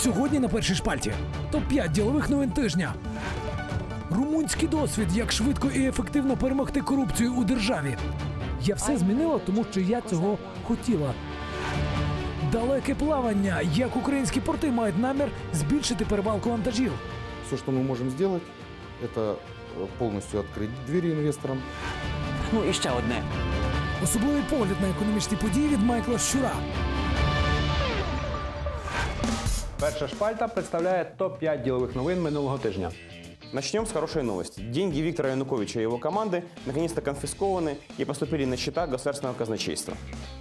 Сьогодні на першій шпальті топ-5 ділових новин тижня. Румунський досвід, як швидко і ефективно перемогти корупцію у державі. Я все змінила, тому що я цього хотіла. Далеке плавання, як українські порти мають намір збільшити перевалку вантажів. Все, что мы можем сделать, это э, полностью открыть двери инвесторам, Ну і ще одне. Особливий погляд на економічні події від Майкла Щура. Перша шпальта представляє топ-5 ділових новин минулого тижня. Начнем с хорошей новости. Деньги Виктора Януковича и его команды наконец-то конфискованы и поступили на счета государственного казначейства.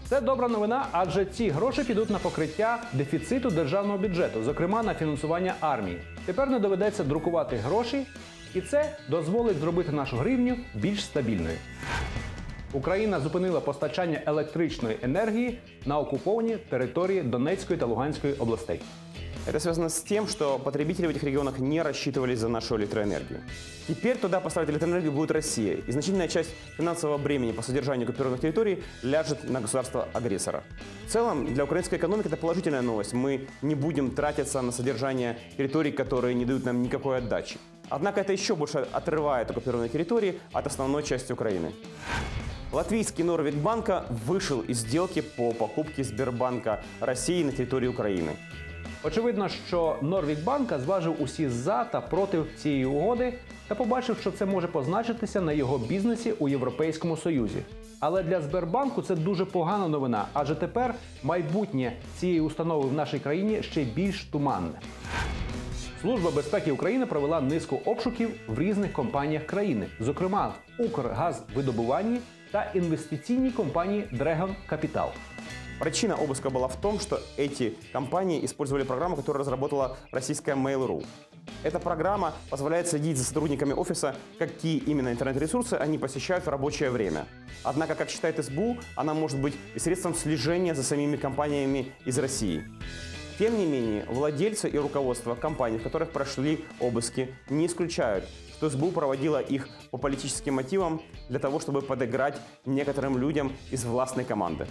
Це добра новина, адже ці гроші підуть на покриття дефіциту державного бюджету, зокрема на фінансування армії. Тепер не доведеться друкувати гроші, і це дозволить зробити нашу гривню більш стабільною. Україна зупинила постачання електричної енергії на окуповані території Донецької та Луганської областей. Это связано с тем, что потребители в этих регионах не рассчитывались за нашу электроэнергию. Теперь туда поставить электроэнергию будет Россия, и значительная часть финансового бремени по содержанию оккупированных территорий ляжет на государство-агрессора. В целом, для украинской экономики это положительная новость. Мы не будем тратиться на содержание территорий, которые не дают нам никакой отдачи. Однако это еще больше отрывает оккупированные территории от основной части Украины. Латвийский Норвегбанка вышел из сделки по покупке Сбербанка России на территории Украины. Очевидно, що Норвігбанка зважив усі за та проти цієї угоди та побачив, що це може позначитися на його бізнесі у Європейському Союзі. Але для Сбербанку це дуже погана новина, адже тепер майбутнє цієї установи в нашій країні ще більш туманне. Служба безпеки України провела низку обшуків в різних компаніях країни, зокрема в Укргазвидобуванні та інвестиційній компанії Dragon Capital. Причина обыска была в том, что эти компании использовали программу, которую разработала российская Mail.ru. Эта программа позволяет следить за сотрудниками офиса, какие именно интернет-ресурсы они посещают в рабочее время. Однако, как считает СБУ, она может быть и средством слежения за самими компаниями из России. Тем не менее, владельцы и руководство компаний, в которых прошли обыски, не исключают, что СБУ проводила их по политическим мотивам для того, чтобы подыграть некоторым людям из властной команды.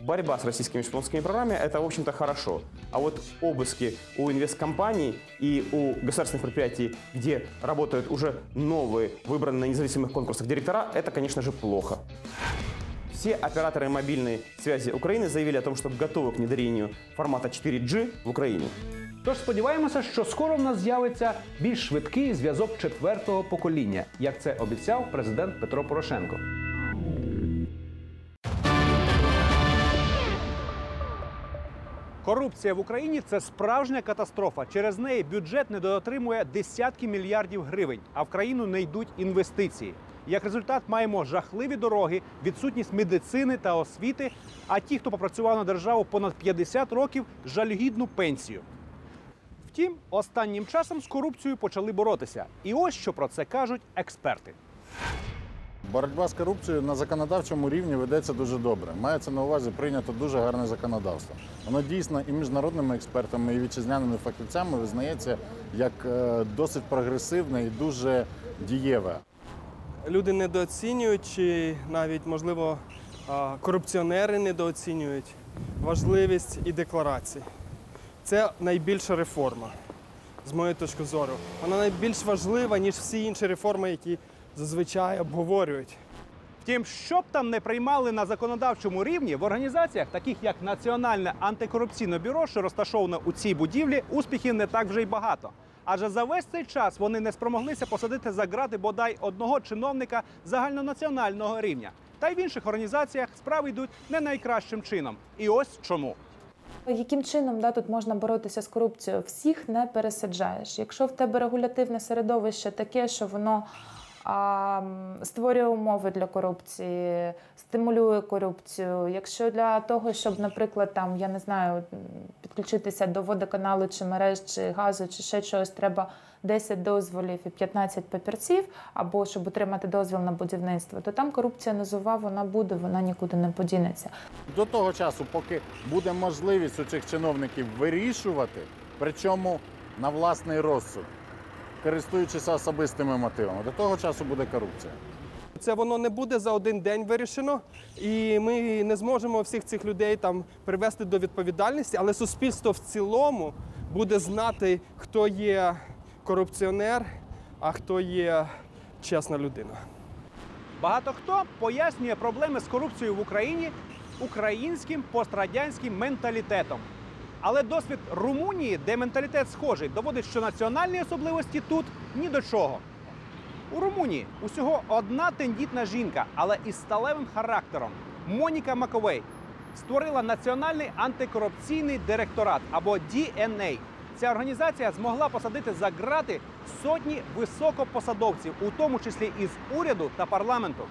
Борьба с российскими шпионскими программами – это, в общем-то, хорошо. А вот обыски у инвесткомпаний и у государственных предприятий, где работают уже новые, выбранные на независимых конкурсах директора, это, конечно же, плохо. Все операторы мобильной связи Украины заявили о том, что готовы к внедрению формата 4G в Украине. Тож сподіваємося, що скоро в нас з'явиться більш швидкий зв'язок четвертого покоління, як це обіцяв президент Петро Порошенко. Корупція в Україні це справжня катастрофа. Через неї бюджет недоотримує десятки мільярдів гривень, а в країну не йдуть інвестиції. Як результат, маємо жахливі дороги, відсутність медицини та освіти. А ті, хто попрацював на державу понад 50 років, жалюгідну пенсію. Втім, останнім часом з корупцією почали боротися. І ось що про це кажуть експерти. Боротьба з корупцією на законодавчому рівні ведеться дуже добре. Мається на увазі прийнято дуже гарне законодавство. Воно дійсно і міжнародними експертами, і вітчизняними фахівцями визнається як е, досить прогресивне і дуже дієве. люди недооцінюють, чи навіть, можливо, корупціонери недооцінюють важливість і декларацій. Це найбільша реформа, з моєї точки зору. Вона найбільш важлива, ніж всі інші реформи, які зазвичай обговорюють. Втім, що б там не приймали на законодавчому рівні в організаціях, таких як Національне антикорупційне бюро, що розташоване у цій будівлі, успіхів не так вже й багато. Адже за весь цей час вони не спромоглися посадити за грати бодай одного чиновника загальнонаціонального рівня. Та й в інших організаціях справи йдуть не найкращим чином. І ось чому. Яким чином да, тут можна боротися з корупцією? Всіх не пересаджаєш. Якщо в тебе регулятивне середовище таке, що воно а, створює умови для корупції, стимулює корупцію. Якщо для того, щоб, наприклад, там я не знаю, підключитися до водоканалу чи мереж, чи газу, чи ще чогось, треба 10 дозволів і 15 папірців, або щоб отримати дозвіл на будівництво, то там корупція низова, вона буде, вона нікуди не подінеться. До того часу, поки буде можливість у цих чиновників вирішувати, причому на власний розсуд, користуючись особистими мотивами, до того часу буде корупція. Це воно не буде за один день вирішено, і ми не зможемо всіх цих людей там привести до відповідальності, але суспільство в цілому буде знати, хто є корупціонер, а хто є чесна людина. Багато хто пояснює проблеми з корупцією в Україні українським пострадянським менталітетом. Але досвід Румунії, де менталітет схожий, доводить, що національні особливості тут ні до чого. У Румунії усього одна тендітна жінка, але із сталевим характером Моніка Маковей створила Національний антикорупційний директорат або DNA. Ця організація змогла посадити за ґрати сотні високопосадовців, у тому числі із уряду та парламенту.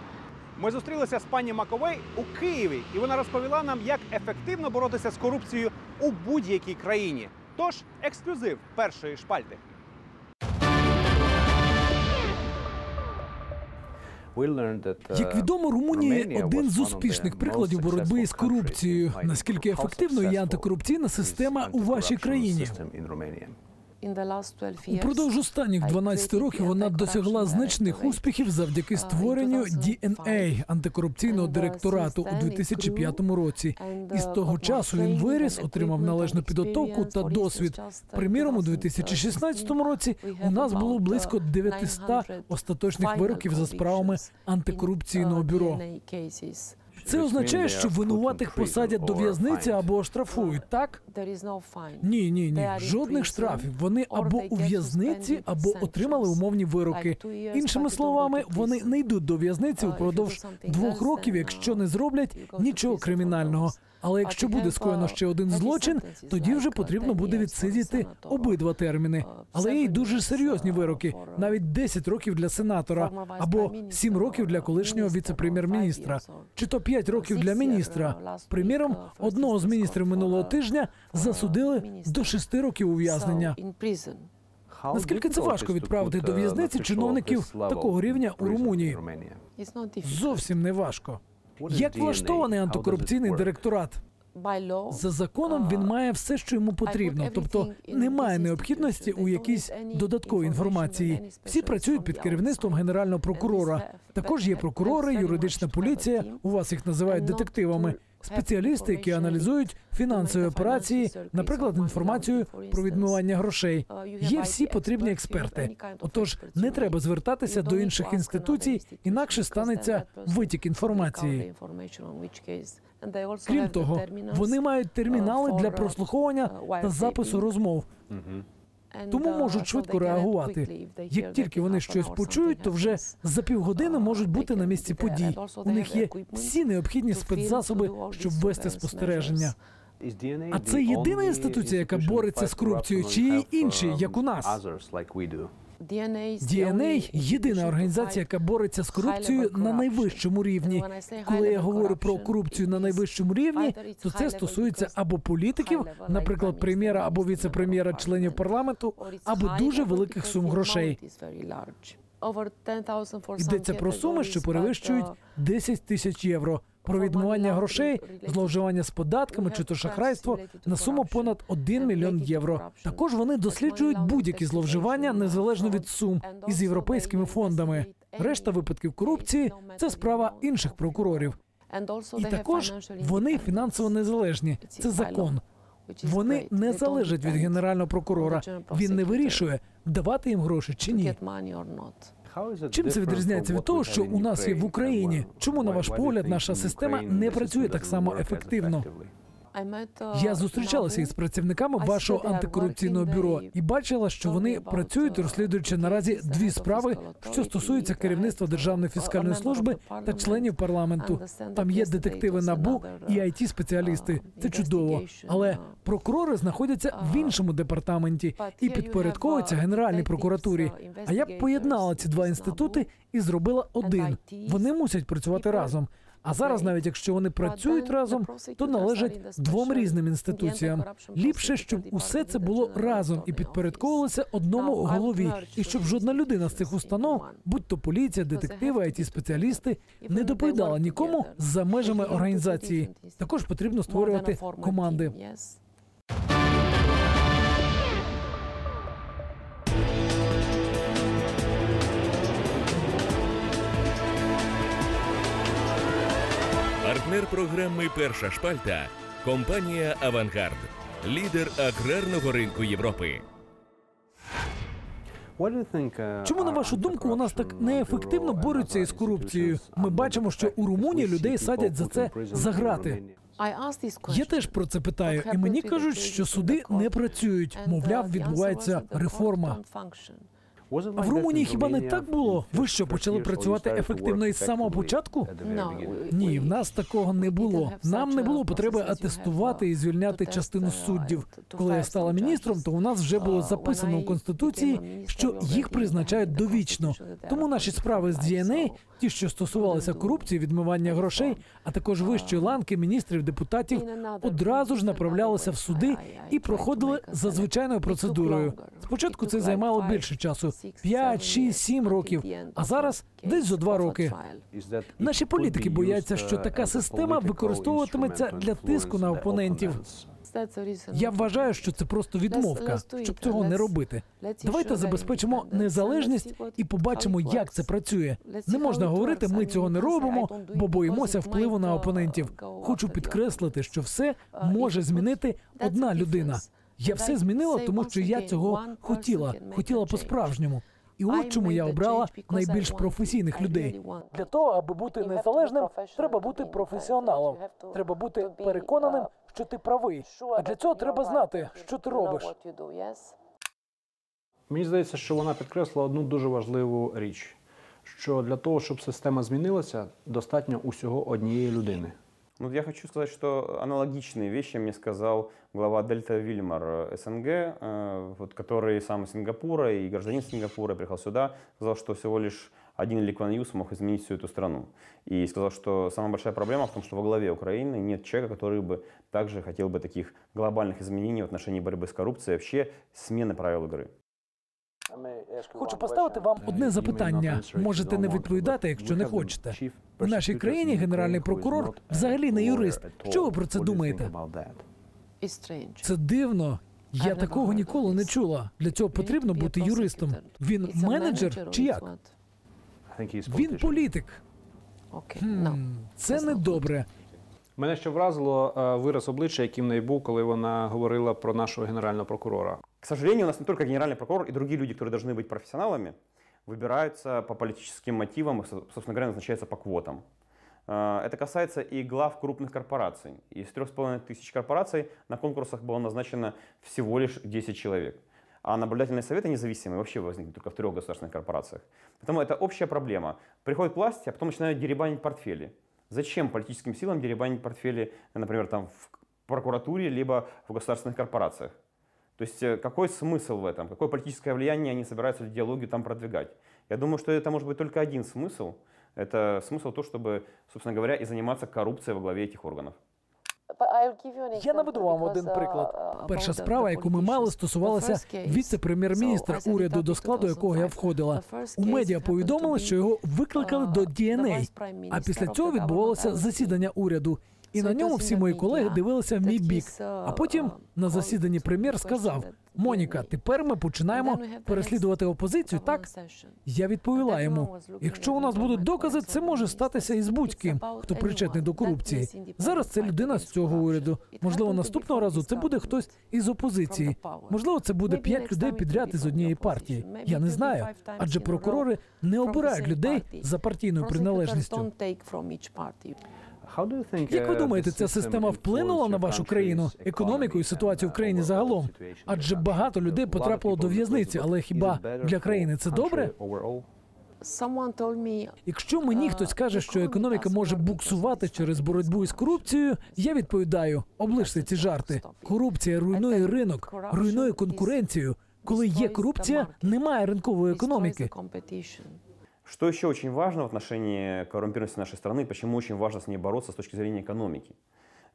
Ми зустрілися з пані Маковей у Києві, і вона розповіла нам, як ефективно боротися з корупцією у будь-якій країні. Тож ексклюзив першої шпальти. Як відомо, Румунія один з успішних прикладів боротьби з корупцією. Наскільки ефективною є антикорупційна система у вашій країні? Упродовж останніх 12 років вона досягла значних успіхів завдяки створенню DNA – антикорупційного директорату у 2005 році. І з того часу він виріс, отримав належну підготовку та досвід. Приміром, у 2016 році у нас було близько 900 остаточних вироків за справами антикорупційного бюро. Це означає, що винуватих посадять до в'язниці або оштрафують, так? Ні, ні, ні. Жодних штрафів. Вони або у в'язниці, або отримали умовні вироки. Іншими словами, вони не йдуть до в'язниці упродовж двох років, якщо не зроблять нічого кримінального. Але якщо буде скоєно ще один злочин, тоді вже потрібно буде відсидіти обидва терміни. Але є й дуже серйозні вироки, навіть 10 років для сенатора, або 7 років для колишнього віце-прем'єр-міністра, чи то 5 років для міністра. Приміром, одного з міністрів минулого тижня засудили до 6 років ув'язнення. Наскільки це важко відправити до в'язниці чиновників такого рівня у Румунії? Зовсім не важко. Як влаштований антикорупційний директорат? За законом він має все, що йому потрібно, тобто немає необхідності у якійсь додатковій інформації. Всі працюють під керівництвом генерального прокурора. Також є прокурори, юридична поліція. У вас їх називають детективами. Спеціалісти, які аналізують фінансові операції, наприклад, інформацію про відмивання грошей. Є всі потрібні експерти. Отож, не треба звертатися до інших інституцій, інакше станеться витік інформації. Крім того, вони мають термінали для прослуховування та запису розмов. Тому можуть швидко реагувати. Як тільки вони щось почують, то вже за півгодини можуть бути на місці подій. У них є всі необхідні спецзасоби, щоб вести спостереження. А це єдина інституція, яка бореться з корупцією, чи є інші, як у нас? DNA – єдина організація, яка бореться з корупцією на найвищому рівні. Коли я говорю про корупцію на найвищому рівні, то це стосується або політиків, наприклад, прем'єра або віце-прем'єра, членів парламенту, або дуже великих сум грошей. Йдеться про суми, що перевищують 10 тисяч євро. Про відмивання грошей, зловживання з податками чи то шахрайство на суму понад 1 мільйон євро. Також вони досліджують будь-які зловживання незалежно від сум із європейськими фондами. Решта випадків корупції це справа інших прокурорів. І також вони фінансово незалежні. Це закон. Вони не залежать від генерального прокурора. Він не вирішує, давати їм гроші чи ні. Чим це відрізняється від того, що у нас є в Україні? Чому, на ваш погляд, наша система не працює так само ефективно? Я зустрічалася із працівниками вашого антикорупційного бюро і бачила, що вони працюють, розслідуючи наразі дві справи, що стосуються керівництва Державної фіскальної служби та членів парламенту. Там є детективи набу і it спеціалісти. Це чудово. Але прокурори знаходяться в іншому департаменті і підпорядковуються Генеральній прокуратурі. А я б поєднала ці два інститути і зробила один. Вони мусять працювати разом. А зараз, навіть якщо вони працюють разом, то належать двом різним інституціям. Ліпше, щоб усе це було разом і підпорядковувалося одному голові, і щоб жодна людина з цих установ, будь то поліція, детективи, it спеціалісти, не доповідала нікому за межами організації. Також потрібно створювати команди. Партнер програми Перша шпальта компанія Авангард, лідер аграрного ринку Європи. Чому на вашу думку у нас так неефективно борються із корупцією? Ми бачимо, що у Румунії людей садять за це за грати. Я теж про це питаю, і мені кажуть, що суди не працюють. Мовляв, відбувається реформа. В Румунії хіба не так було? Ви що почали працювати ефективно із самого початку? Ні, в нас такого не було. Нам не було потреби атестувати і звільняти частину суддів. Коли я стала міністром, то у нас вже було записано у конституції, що їх призначають довічно. Тому наші справи з DNA, ті, що стосувалися корупції, відмивання грошей, а також вищої ланки міністрів, депутатів, одразу ж направлялися в суди і проходили за звичайною процедурою. Спочатку це займало більше часу 5, 6, 7 років. А зараз десь за два роки. Наші політики бояться, що така система використовуватиметься для тиску на опонентів. Я вважаю, що це просто відмовка, щоб цього не робити. Давайте забезпечимо незалежність і побачимо, як це працює. Не можна говорити, ми цього не робимо, бо боїмося впливу на опонентів. Хочу підкреслити, що все може змінити одна людина. Я все змінила, тому що я цього хотіла, хотіла по-справжньому. І от чому я обрала найбільш професійних людей. Для того, аби бути незалежним, треба бути професіоналом. Треба бути переконаним, що ти правий. А для цього треба знати, що ти робиш. Мені здається, що вона підкреслила одну дуже важливу річ: що для того, щоб система змінилася, достатньо усього однієї людини. Ну, я хочу сказать, что аналогичные вещи мне сказал глава Дельта Вильмар э, СНГ, э, вот, который сам из Сингапура и гражданин Сингапура, приехал сюда, сказал, что всего лишь один Ли Кван Ю смог изменить всю эту страну. И сказал, что самая большая проблема в том, что во главе Украины нет человека, который бы также хотел бы таких глобальных изменений в отношении борьбы с коррупцией, вообще смены правил игры. Хочу поставити вам одне запитання. Можете не відповідати, якщо не хочете. У нашій країні генеральний прокурор взагалі не юрист. Що ви про це думаєте? Це дивно. Я такого ніколи не чула. Для цього потрібно бути юристом. Він менеджер чи як? Він політик. Хм, Це не добре. Мене ще вразило е, вираз обличчя, яким в неї був, коли вона говорила про нашого генерального прокурора. К сожалению, у нас не только генеральный прокурор и другие люди, которые должны быть профессионалами, выбираются по политическим мотивам собственно говоря, назначаются по квотам. Э, Это касается и глав крупных корпораций. Из 3,5 тысяч корпораций на конкурсах было назначено всего лишь 10 человек. А наблюдательные советы независимые вообще возникли только в трех государственных корпорациях. Поэтому это общая проблема. Приходят к власти, а потом начинают деребанить портфели. Зачем политическим силам деребанить портфели, например, там в прокуратуре, либо в государственных корпорациях? То есть э, какой смысл в этом? Какое политическое влияние они собираются идеологию там продвигать? Я думаю, что это может быть только один смысл. Это смысл то, чтобы, собственно говоря, и заниматься коррупцией во главе этих органов. Я наведу вам один приклад. Перша справа, яку ми мали, стосувалася віце-прем'єр-міністра уряду, до складу якого я входила. У медіа повідомили, що його викликали до DNA, а після цього відбувалося засідання уряду. І на ньому всі мої колеги дивилися в мій бік. А потім на засіданні прем'єр сказав: Моніка, тепер ми починаємо переслідувати опозицію. Так я відповіла йому: якщо у нас будуть докази, це може статися і з будь-ким, хто причетний до корупції. Зараз це людина з цього уряду. Можливо, наступного разу це буде хтось із опозиції. Можливо, це буде п'ять людей підряд із однієї партії. Я не знаю, адже прокурори не обирають людей за партійною приналежністю. Як ви думаєте, ця система вплинула на вашу країну, економіку і ситуацію в країні загалом? Адже багато людей потрапило до в'язниці, але хіба для країни це добре? Якщо мені хтось каже, що економіка може буксувати через боротьбу із корупцією, я відповідаю: облиште ці жарти. Корупція руйнує ринок, руйнує конкуренцію. Коли є корупція, немає ринкової економіки. Что еще очень важно в отношении коррумпированности нашей страны, почему очень важно с ней бороться с точки зрения экономики?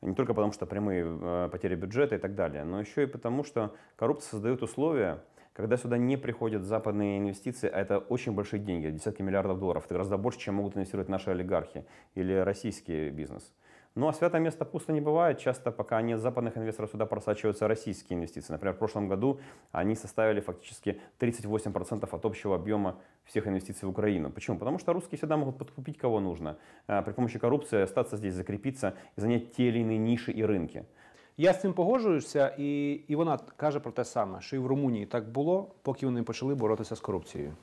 Не только потому, что прямые э, потери бюджета и так далее, но еще и потому, что коррупция создает условия, когда сюда не приходят западные инвестиции, а это очень большие деньги, десятки миллиардов долларов, это гораздо больше, чем могут инвестировать наши олигархи или российский бизнес. Ну а святое место пусто не бывает. Часто, пока нет западных инвесторов, сюда просачиваются российские инвестиции. Например, в прошлом году они составили фактически 38% от общего объема всех инвестиций в Украину. Почему? Потому что русские всегда могут подкупить кого нужно. а, При помощи коррупции остаться здесь, закрепиться и занять те или иные ниши и рынки. Я з цим погоджуюся, і, і вона каже про те саме, що і в Румунії так було, поки вони почали боротися з корупцією.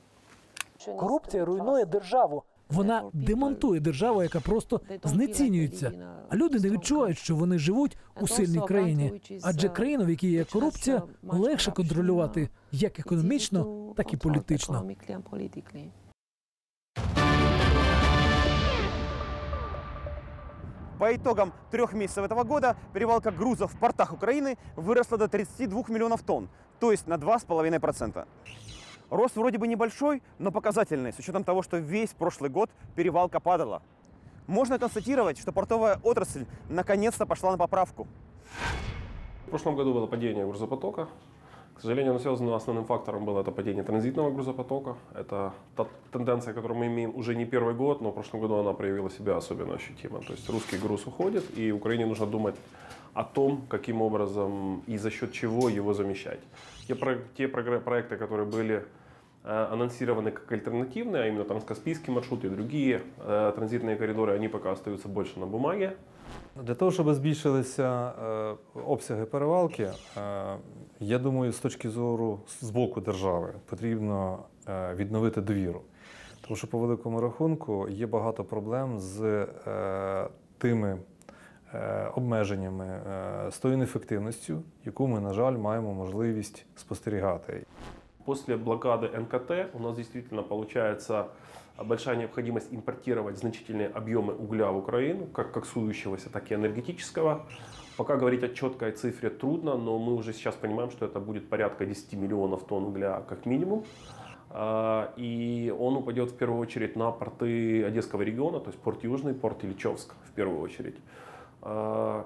Корупція руйнує державу. Вона демонтує державу, яка просто знецінюється. А люди не відчувають, що вони живуть у сильній країні. Адже країну, в якій є корупція, легше контролювати як економічно, так і політично. По итогам трех месяцев этого года перевалка грузов в портах Украины выросла до 32 миллионов тонн, то есть на 2,5%. Рост вроде бы небольшой, но показательный, с учетом того, что весь прошлый год перевалка падала. Можно констатировать, что портовая отрасль наконец-то пошла на поправку. В прошлом году было падение грузопотока. К сожалению, оно связано основным фактором было это падение транзитного грузопотока. Это та тенденция, которую мы имеем уже не первый год, но в прошлом году она проявила себя особенно ощутимо. То есть русский груз уходит, и Украине нужно думать о том, каким образом и за счет чего его замещать. Те, про- те проекты, которые были анонсированы как альтернативные, а именно транскаспийский маршрут и другие э, транзитные коридоры, они пока остаются больше на бумаге. Для того, щоб збільшилися е, обсяги перевалки, е, я думаю, з точки зору з боку держави потрібно е, відновити довіру. Тому що по великому рахунку є багато проблем з е, тими е, обмеженнями, е, з тою неефективністю, яку ми, на жаль, маємо можливість спостерігати. После блокады НКТ у нас действительно получается большая необходимость импортировать значительные объемы угля в Украину, как коксующегося, так и энергетического. Пока говорить о четкой цифре трудно, но мы уже сейчас понимаем, что это будет порядка 10 миллионов тонн угля как минимум. А, И он упадет в первую очередь на порты Одесского региона, то есть порт Южный, порт Ильичевск в первую очередь.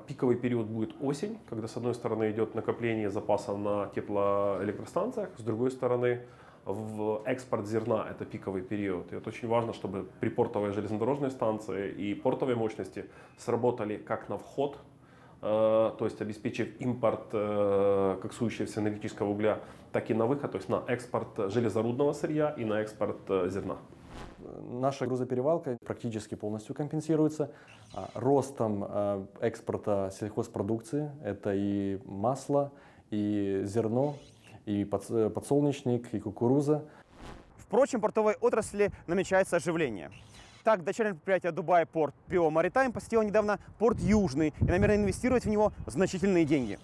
Пиковый период будет осень, когда с одной стороны идет накопление запасов на теплоэлектростанциях, с другой стороны в экспорт зерна это пиковый период. И это очень важно, чтобы припортовые железнодорожные станции и портовые мощности сработали как на вход, э, то есть обеспечив импорт э, коксующегося энергетического угля, так и на выход, то есть на экспорт железорудного сырья и на экспорт э, зерна. Наша грузоперевалка практически полностью компенсируется а, ростом а, экспорта сельхозпродукции. Это и масло, и зерно, и подс- подсолнечник, и кукуруза. Впрочем, портовой отрасли намечается оживление. Так, дочернее предприятие Дубай Порт Пио Маритайм посетило недавно порт Южный и намерено инвестировать в него значительные деньги.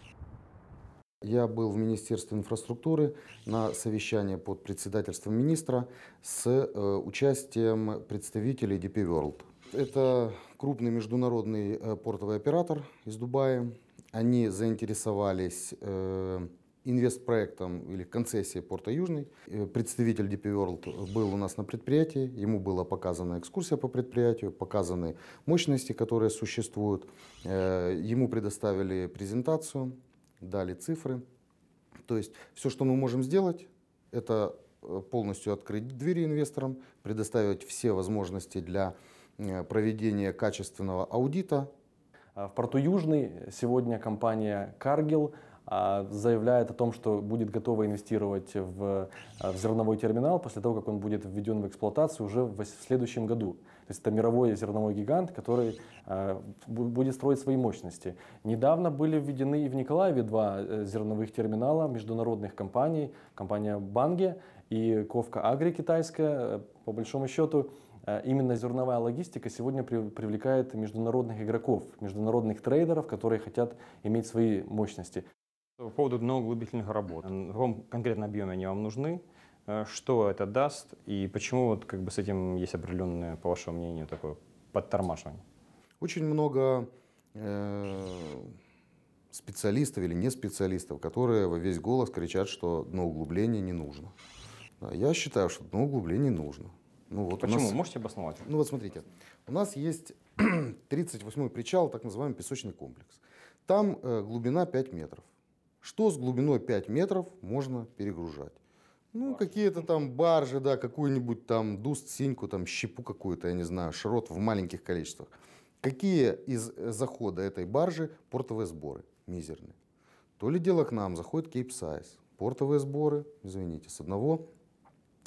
Я был в Министерстве инфраструктуры на совещании под председательством министра с э, участием представителей DP World. Это крупный международный э, портовый оператор из Дубая. Они заинтересовались э, инвестпроектом или концессией порта Южный. Представитель DP World был у нас на предприятии, ему была показана экскурсия по предприятию, показаны мощности, которые существуют. Ему предоставили презентацию, дали цифры. То есть все, что мы можем сделать, это э, полностью открыть двери инвесторам, предоставить все возможности для э, проведения качественного аудита, А В порту Южный сегодня компания а, заявляет о том, что будет готова инвестировать в, а, в зерновой терминал после того, как он будет введен в эксплуатацию уже в следующем году. То есть это мировой зерновой гигант, который бу- будет строить свои мощности. Недавно были введены и в Николаеве два э, зерновых терминала международных компаний. Компания Банге и Ковка Агри китайская. Э, По большому счету э, именно зерновая логистика сегодня при- привлекает международных игроков, международных трейдеров, которые хотят иметь свои мощности. По поводу дноуглубительных работ. В каком конкретном объеме они вам нужны? Э, Что это даст? И почему вот как бы с этим есть определенное, по вашему мнению, такое подтормаживание? Очень много э, специалистов или не специалистов, которые во весь голос кричат, что дноуглубление не нужно. Я считаю, что дноуглубление нужно. Ну, вот Почему? нас- Можете обосновать? Ну вот смотрите, у нас есть 38-й причал, так называемый песочный комплекс. Там э, глубина 5 метров. Что с глубиной 5 метров можно перегружать? Ну, какие-то там баржи, да, какую-нибудь там дуст, синьку, там щепу какую-то, я не знаю, шрот в маленьких количествах. Какие из э, захода этой баржи портовые сборы? Мизерные. То ли дело к нам заходит Size. Портовые сборы, извините, с одного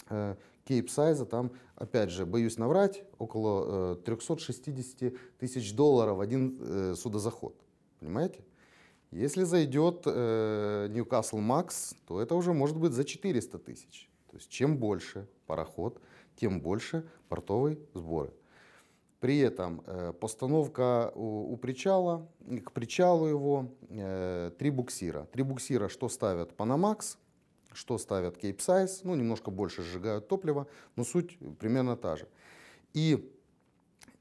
э, Size, там, опять же, боюсь наврать, около э, 360 тысяч долларов один э, судозаход. Понимаете? Если зайдет э, Newcastle Max, то это уже может быть за 400 тысяч. То есть чем больше пароход, тем больше портовые сборы. При этом э, постановка у, у причала, к причалу его э, три буксира. Три буксира, что ставят Panamax, что ставят Size, ну, немножко больше сжигают топливо, но суть примерно та же. И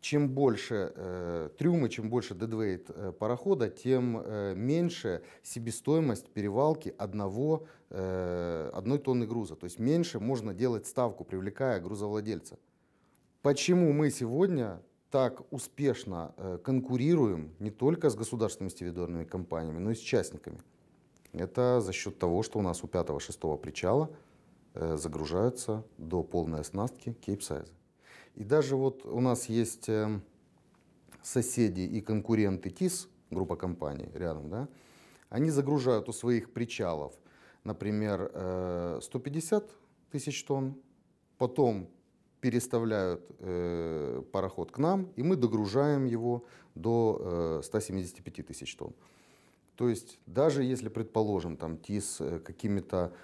чем больше э, трюмы, чем больше дедвейт э, парохода, тем э, меньше себестоимость перевалки одного, э, одной тонны груза. То есть меньше можно делать ставку, привлекая грузовладельца. Почему мы сегодня так успешно э, конкурируем не только с государственными стивидорными компаниями, но и с частниками? Это за счет того, что у нас у 5-6 причала э, загружаются до полной оснастки кейпсайзы. И даже вот у нас есть э, соседи и конкуренты ТИС, группа компаний рядом, да, они загружают у своих причалов, например, э, 150 тысяч тонн, потом переставляют э, пароход к нам, и мы догружаем его до э, 175 тысяч тонн. То есть даже если, предположим, там ТИС э, какими-то э,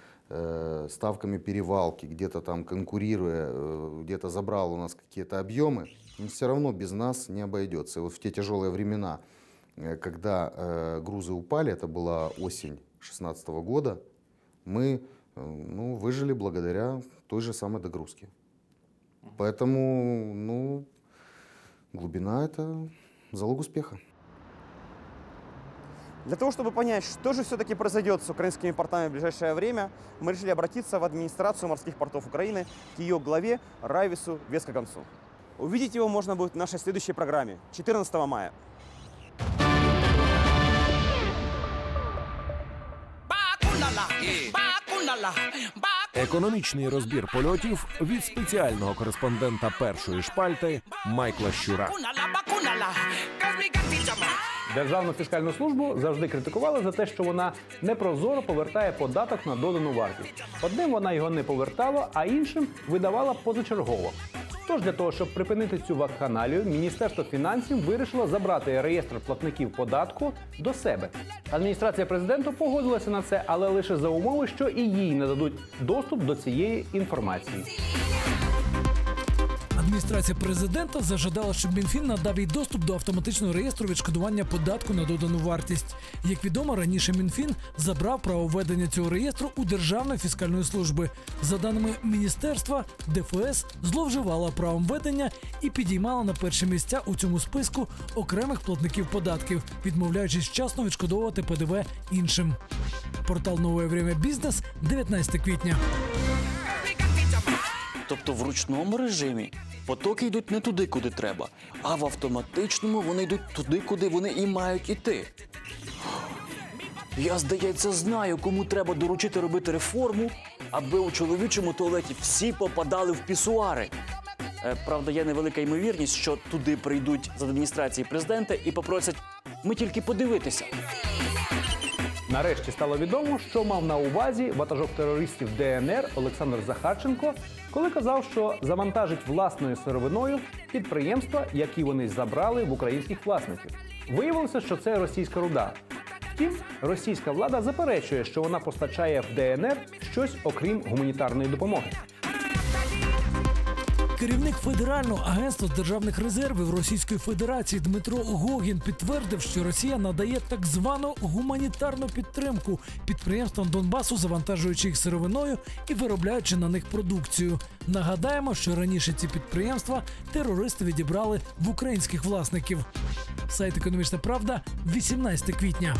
ставками перевалки, где-то там конкурируя, э, где-то забрал у нас какие-то объемы, он все равно без нас не обойдется. И вот в те тяжелые времена, э, когда э, грузы упали, это была осень 2016 года, мы э, ну, выжили благодаря той же самой догрузке. Поэтому, ну, глубина – это залог успеха. Для того, чтобы понять, что же все-таки произойдет с украинскими портами в ближайшее время, мы решили обратиться в администрацию морских портов Украины к ее главе Райвису Вескогонцу. Увидеть его можно будет в нашей следующей программе 14 мая. Економічний розбір польотів від спеціального кореспондента першої шпальти Майкла Щура. Державну фіскальну службу завжди критикували за те, що вона непрозоро повертає податок на додану вартість. Одним вона його не повертала, а іншим видавала позачергово. Тож для того, щоб припинити цю вакханалію, Міністерство фінансів вирішило забрати реєстр платників податку до себе. Адміністрація президента погодилася на це, але лише за умови, що і їй нададуть доступ до цієї інформації. Адміністрація президента зажадала, щоб Мінфін надав їй доступ до автоматичного реєстру відшкодування податку на додану вартість. Як відомо, раніше Мінфін забрав право ведення цього реєстру у Державної фіскальної служби. За даними міністерства, ДФС зловживала правом ведення і підіймала на перші місця у цьому списку окремих платників податків, відмовляючись вчасно відшкодовувати ПДВ іншим. Портал Нове Время Бізнес 19 квітня. Тобто в ручному режимі потоки йдуть не туди, куди треба, а в автоматичному вони йдуть туди, куди вони і мають іти. Я, здається, знаю, кому треба доручити робити реформу, аби у чоловічому туалеті всі попадали в пісуари. Е, Правда, є невелика ймовірність, що туди прийдуть з адміністрації президента і попросять ми тільки подивитися. Нарешті стало відомо, що мав на увазі ватажок терористів ДНР Олександр Захарченко, коли казав, що завантажить власною сировиною підприємства, які вони забрали в українських власників. Виявилося, що це російська руда. Втім, російська влада заперечує, що вона постачає в ДНР щось окрім гуманітарної допомоги. Керівник Федерального агентства з державних резервів Російської Федерації Дмитро Гогін підтвердив, що Росія надає так звану гуманітарну підтримку підприємствам Донбасу, завантажуючи їх сировиною і виробляючи на них продукцію. Нагадаємо, що раніше ці підприємства терористи відібрали в українських власників. Сайт Економічна Правда, 18 квітня.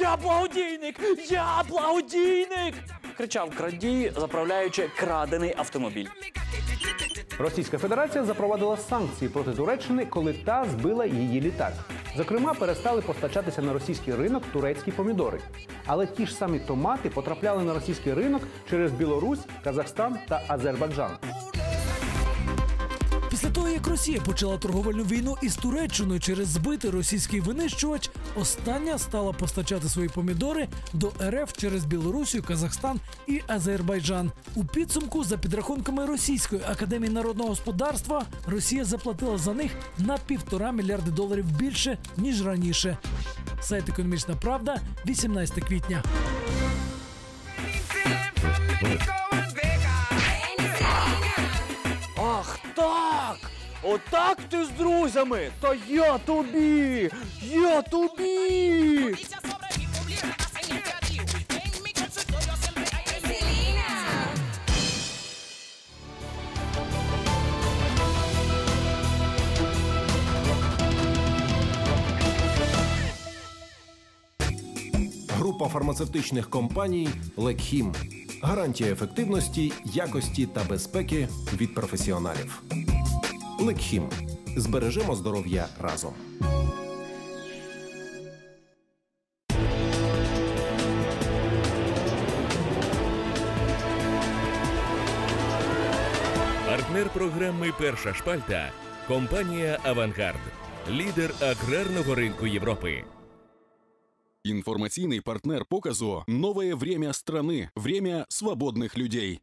Я благодійник! Я благодійник! Кричав крадій, заправляючи крадений автомобіль. Російська Федерація запровадила санкції проти Туреччини, коли та збила її літак. Зокрема, перестали постачатися на російський ринок турецькі помідори. Але ті ж самі томати потрапляли на російський ринок через Білорусь, Казахстан та Азербайджан. Після того, як Росія почала торговельну війну із Туреччиною через збитий російський винищувач, остання стала постачати свої помідори до РФ через Білорусію, Казахстан і Азербайджан. У підсумку, за підрахунками Російської академії народного господарства, Росія заплатила за них на півтора мільярди доларів більше ніж раніше. Сайт Економічна Правда, 18 квітня. Ах так! Отак ти з друзями! Та я тобі! Я тобі! Група фармацевтичних компаній Лекхім. Гарантія ефективності, якості та безпеки від професіоналів. Лекхім. Збережемо здоров'я разом. Партнер програми Перша шпальта компанія Авангард, лідер аграрного ринку Європи. Информационный партнер показу «Новое время страны. Время свободных людей».